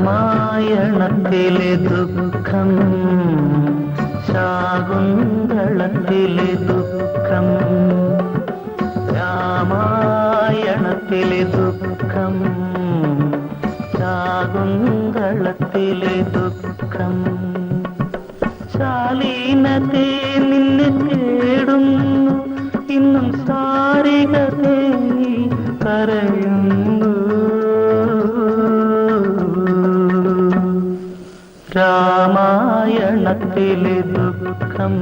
രാമായണത്തിലെ ദുഃഖം ശാകുന്തളത്തിലെ ദുഃഖം രാമായണത്തിലെ ദുഃഖം ശാകുന്തളത്തിലെ ദുഃഖം. ശാലീനത്തെ നിന്നെ രാമായണത്തിലെ ദുഃഖം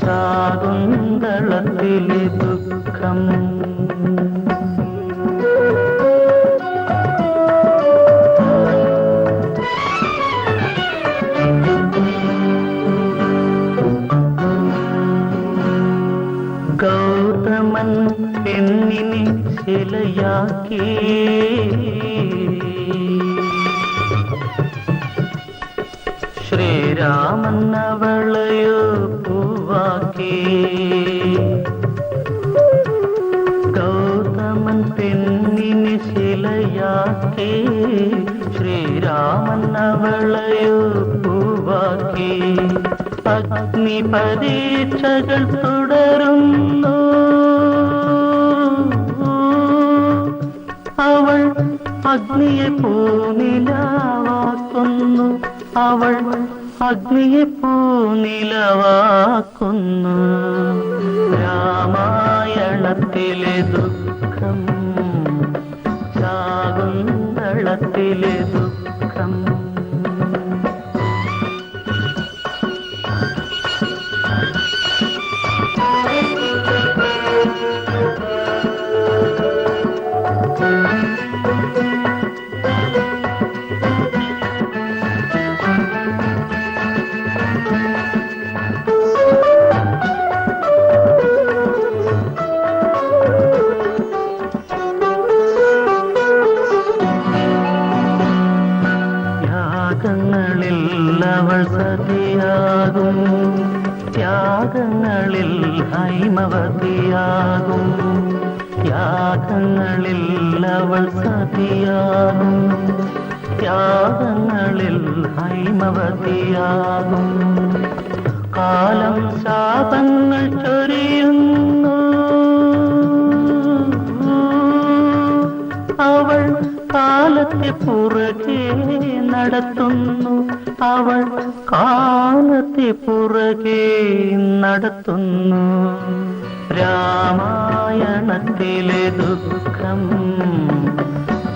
ശാകുന്തളത്തിലെ ദുഃഖം. ഗൗതമൻ പെണ്ണിനെ ശിലയാക്കി. ശ്രീരാമൻ അവളയോ പൂവാക്കി ഗൗതമൻ പെണ്ണിനെ ശിലയാക്കി ശ്രീരാമന്നവളയോ പൂവാക്കി അഗ്നി പരീക്ഷകൾ തുടരുന്നു അഗ്നിയെ പൂനിലവാക്കുന്നു. അവൾ അഗ്നിയെ പൂനിലവാക്കുന്നു. രാമായണത്തിലെ ദുഃഖം ശാകുന്തളത്തിലെ ദുഃഖം. യാഗങ്ങളിൽ അവൾ സതിയാകും ത്യാഗങ്ങളിൽ ഹൈമവതിയാകും. ത്യാഗങ്ങളിൽ അവൾ സതിയാകും ത്യാഗങ്ങളിൽ ഹൈമവതിയാകും. കാലം ശാപങ്ങൾ ചൊരിയുന്നു കാലത്തെ പുറകെ നടത്തുന്നു. അവൾ കാലത്തെ പുറകെ നടത്തുന്നു. രാമായണത്തിലെ ദുഃഖം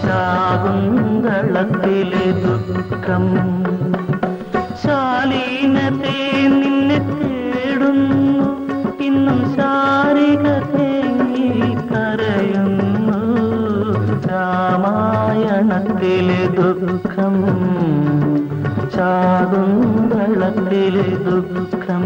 ശാകുന്തളത്തിലെ ദുഃഖം ശാലീനത്തെ രാമായണത്തിലെ ദുഃഖം ശാകുന്തളത്തിലെ ദുഃഖം.